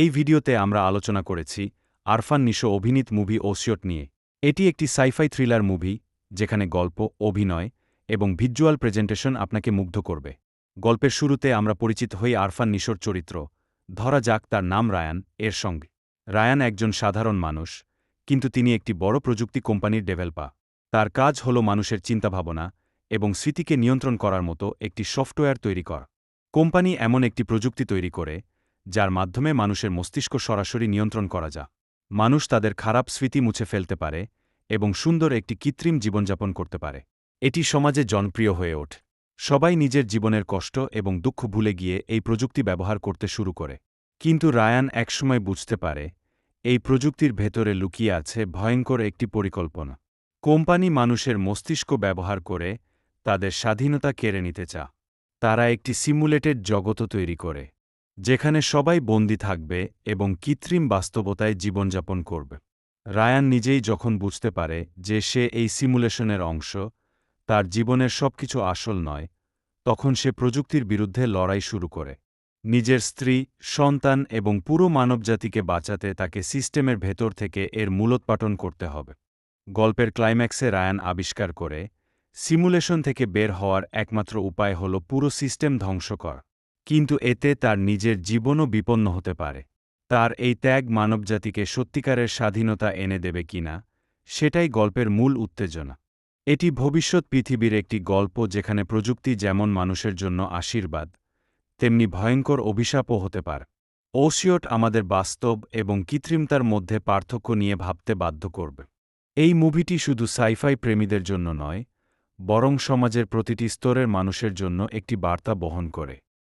এই ভিডিওতে আমরা আলোচনা করেছি আরফান নিশো অভিনীত মুভি ওসিয়ট নিয়ে। এটি একটি সাইফাই থ্রিলার মুভি, যেখানে গল্প, অভিনয় এবং ভিজুয়াল প্রেজেন্টেশন আপনাকে মুগ্ধ করবে। গল্পের শুরুতে আমরা পরিচিত হই আরফান নিশোর চরিত্র। ধরা যাক তার নাম রায়ান, এর সঙ্গে। রায়ান একজন সাধারণ মানুষ, কিন্তু তিনি একটি বড় প্রযুক্তি কোম্পানির ডেভেলপার। তার কাজ হল মানুষের চিন্তাভাবনা এবং স্মৃতিকে নিয়ন্ত্রণ করার মতো একটি সফটওয়্যার তৈরি কর। কোম্পানি এমন একটি প্রযুক্তি তৈরি করে যার মাধ্যমে মানুষের মস্তিষ্ক সরাসরি নিয়ন্ত্রণ করা যা মানুষ তাদের খারাপ স্মৃতি মুছে ফেলতে পারে এবং সুন্দর একটি কৃত্রিম জীবনযাপন করতে পারে। এটি সমাজে জনপ্রিয় হয়ে ওঠে। সবাই নিজের জীবনের কষ্ট এবং দুঃখ ভুলে গিয়ে এই প্রযুক্তি ব্যবহার করতে শুরু করে। কিন্তু রায়ান একসময় বুঝতে পারে, এই প্রযুক্তির ভেতরে লুকিয়ে আছে ভয়ঙ্কর একটি পরিকল্পনা। কোম্পানি মানুষের মস্তিষ্ক ব্যবহার করে তাদের স্বাধীনতা কেড়ে নিতে চা তারা একটি সিমুলেটেড জগতও তৈরি করে। যেখানে সবাই বন্দি থাকবে এবং কৃত্রিম বাস্তবতায় জীবনযাপন করবে। রায়ান নিজেই যখন বুঝতে পারে যে সে এই সিমুলেশনের অংশ, তার জীবনের সবকিছু আসল নয়, তখন সে প্রযুক্তির বিরুদ্ধে লড়াই শুরু করে। নিজের স্ত্রী, সন্তান এবং পুরো মানবজাতিকে বাঁচাতে তাকে সিস্টেমের ভেতর থেকে এর মূলোৎপাটন করতে হবে। গল্পের ক্লাইম্যাক্সে রায়ান আবিষ্কার করে, সিমুলেশন থেকে বের হওয়ার একমাত্র উপায় হল পুরো সিস্টেম ধ্বংস কর। কিন্তু এতে তার নিজের জীবনও বিপন্ন হতে পারে। তার এই ত্যাগ মানবজাতিকে সত্যিকারের স্বাধীনতা এনে দেবে কিনা সেটাই গল্পের মূল উত্তেজনা। এটি ভবিষ্যৎ পৃথিবীর একটি গল্প যেখানে প্রযুক্তি যেমন মানুষের জন্য আশীর্বাদ, তেমনি ভয়ঙ্কর অভিশাপও হতে পারে। ওসিয়ট আমাদের বাস্তব এবং কৃত্রিমতার মধ্যে পার্থক্য নিয়ে ভাবতে বাধ্য করবে। এই মুভিটি শুধু সাইফাই প্রেমীদের জন্য নয়, বরং সমাজের প্রতিটি স্তরের মানুষের জন্য একটি বার্তা বহন করে।